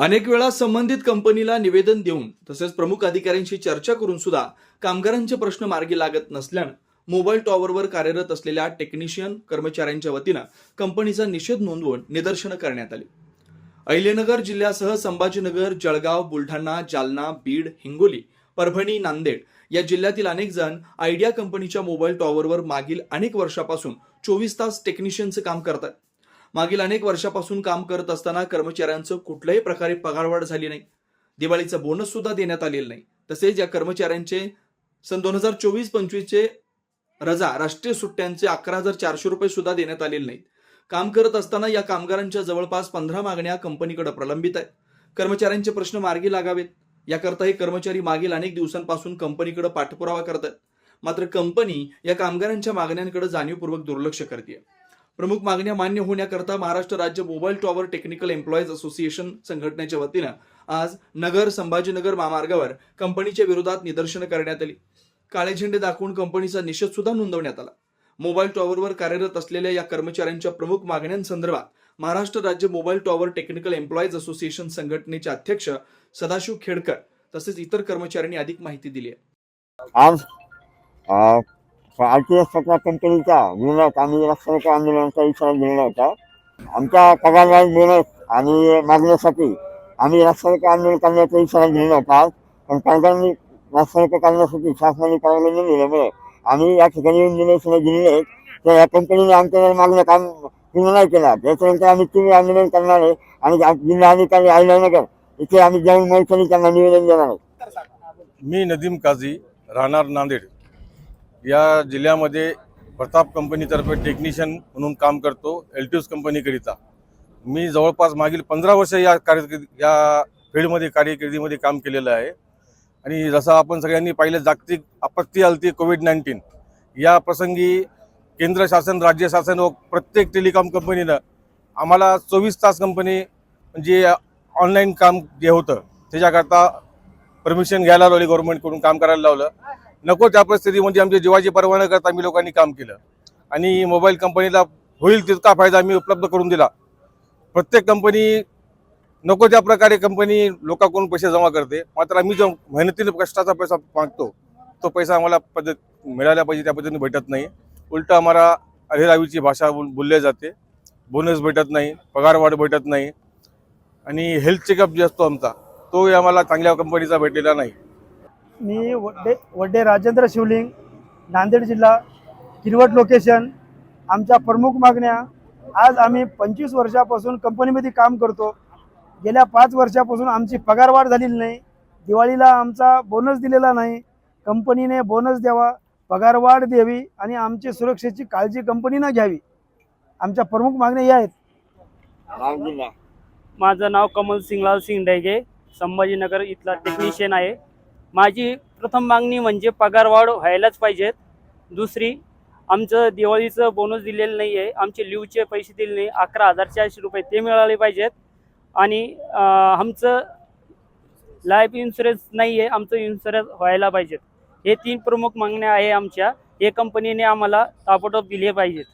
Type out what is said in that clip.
अनेक वेळा संबंधित कंपनीला निवेदन देऊन तसेच प्रमुख अधिकाऱ्यांशी चर्चा करून सुद्धा कामगारांचे प्रश्न मार्गी लागत नसल्यानं मोबाईल टॉवरवर कार्यरत असलेल्या टेक्निशियन कर्मचाऱ्यांच्या वतीनं कंपनीचा निषेध नोंदवून निदर्शनं करण्यात आली. अहिलेनगर जिल्ह्यासह संभाजीनगर जळगाव बुलढाणा जालना बीड हिंगोली परभणी नांदेड या जिल्ह्यातील अनेक जण आयडिया कंपनीच्या मोबाईल टॉवरवर मागील अनेक वर्षापासून चोवीस तास टेक्निशियनचं काम करतात. मागील अनेक वर्षापासून काम करत असताना कर्मचाऱ्यांचं कुठल्याही प्रकारे पगारवाढ झाली नाही. दिवाळीचा बोनस सुद्धा देण्यात आलेला नाही. तसेच या कर्मचाऱ्यांचे सन दोन हजार चोवीस पंचवीसचे रजा राष्ट्रीय सुट्ट्यांचे अकरा हजार चारशे रुपये सुद्धा देण्यात आलेले नाहीत. काम करत असताना या कामगारांच्या जवळपास पंधरा मागण्या कंपनीकडे प्रलंबित आहेत. कर्मचाऱ्यांचे प्रश्न मार्गी लागावेत. याकरता हे कर्मचारी मागील अनेक दिवसांपासून कंपनीकडे पाठपुरावा करतात मात्र कंपनी या कामगारांच्या मागण्यांकडे जाणीवपूर्वक दुर्लक्ष करते प्रमुख मागण्या मान्य होण्याकरता महाराष्ट्र राज्य mobile tower technical employees association संघटनेच्या वतीनं आज नगर संभाजीनगर महामार्गावर कंपनीच्या विरोधात निदर्शनं करण्यात आली. काळे झेंडे दाखवून कंपनीचा निषेध सुद्धा नोंदवण्यात आला. मोबाईल टॉवरवर कार्यरत असलेल्या या कर्मचाऱ्यांच्या प्रमुख मागण्यांसंदर्भात महाराष्ट्र राज्य mobile tower technical employees association संघटनेचे अध्यक्ष सदाशिव खेडकर तसेच इतर कर्मचाऱ्यांनी अधिक माहिती दिली आहे. आज आर टी एस कंपनीचा निर्णय आम्ही रक्षक आंदोलनाचा इशारा दिलेला होता आमच्या पगारवाढ बोनस आणि मागण्यासाठी आम्ही रक्षक आंदोलन करण्याचा इशारा दिलेला होता पण कामगारांनी राष्ट्रक करण्यासाठी शासनाने परवानगी न दिल्यामुळे आम्ही या ठिकाणी निर्णय दिलेले आहेत. तर या कंपनीने आमच्या मागणं काम पूर्ण नाही केला. त्याच्यानंतर आम्ही तुम्ही आंदोलन करणार आहे आणि जिल्हाधिकारी अहिल्यानगर इथे आम्ही जाऊन मैत्रिणी त्यांना निवेदन देणार आहे. मी नदीम काझी राहणार नांदेड. या जिल्ह्यामध्ये प्रताप कंपनीतर्फे टेक्निशियन म्हणून काम करतो एल्ट्यूस कंपनीकरिता. मी जवळपास मागील पंधरा वर्ष या कार्य या फील्डमध्ये कार्यकिर्दीमध्ये काम केलेलं आहे. आणि जसं आपण सगळ्यांनी पाहिलं जागतिक आपत्ती आली कोविड नाईन्टीन या प्रसंगी केंद्र शासन राज्य शासन व प्रत्येक टेलिकॉम कंपनीनं आम्हाला चोवीस तास कंपनी म्हणजे ऑनलाईन काम जे होतं त्याच्याकरता परमिशन घ्यायला लावली गव्हर्नमेंटकडून काम करायला लावलं. नको त्या परिस्थितीमध्ये म्हणजे आमच्या जीवाची पर्वा न करता आम्ही लोकांनी काम केलं. आणि मोबाईल कंपनीला होईल तितका फायदा आम्ही उपलब्ध करून दिला. प्रत्येक कंपनी नको त्या प्रकारे कंपनी लोकांकडून पैसे जमा करते. मात्र आम्ही जो मेहनतीने कष्टाचा पैसा मागतो तो पैसा आम्हाला पद्धत मिळायला पाहिजे त्या पद्धतीने भेटत नाही. उलट आम्हाला अहिरावीची भाषा बोल बोलली जाते. बोनस भेटत नाही पगारवाढ भेटत नाही. आणि हेल्थ चेकअप जे असतो आमचा तोही आम्हाला चांगल्या कंपनीचा भेटलेला नाही. मी वड्डे वड्डे राजेंद्र शिवलिंग नांदेड जिल्हा किनवट लोकेशन आमच्या प्रमुख मागण्या आज आम्ही पंचवीस वर्षापासून कंपनीमध्ये काम करतो. गेल्या पाच वर्षापासून आमची पगारवाढ झालेली नाही. दिवाळीला आमचा बोनस दिलेला नाही. कंपनीने बोनस द्यावा पगारवाढ द्यावी आणि आमची सुरक्षेची काळजी कंपनीनं घ्यावी. आमच्या प्रमुख मागण्या या आहेत. माझं नाव कमल सिंगलाल सिंग डेगे संभाजीनगर इथला टेक्निशियन आहे. माझी प्रथम मागणी म्हणजे पगारवाढ व्हायलाच पाहिजेत दुसरी आमचं दिवाळीचं बोनस दिलेलं नाही आहे आमचे लिवचे पैसे दिले नाही. अकरा हजार चारशे रुपये ते मिळाले पाहिजेत. आणि आमचं लाईफ इन्शुरन्स नाही आहे आमचं इन्शुरन्स व्हायला पाहिजेत. हे तीन प्रमुख मागण्या आहे आमच्या. हे कंपनीने आम्हाला ताबडतोब दिले पाहिजेत.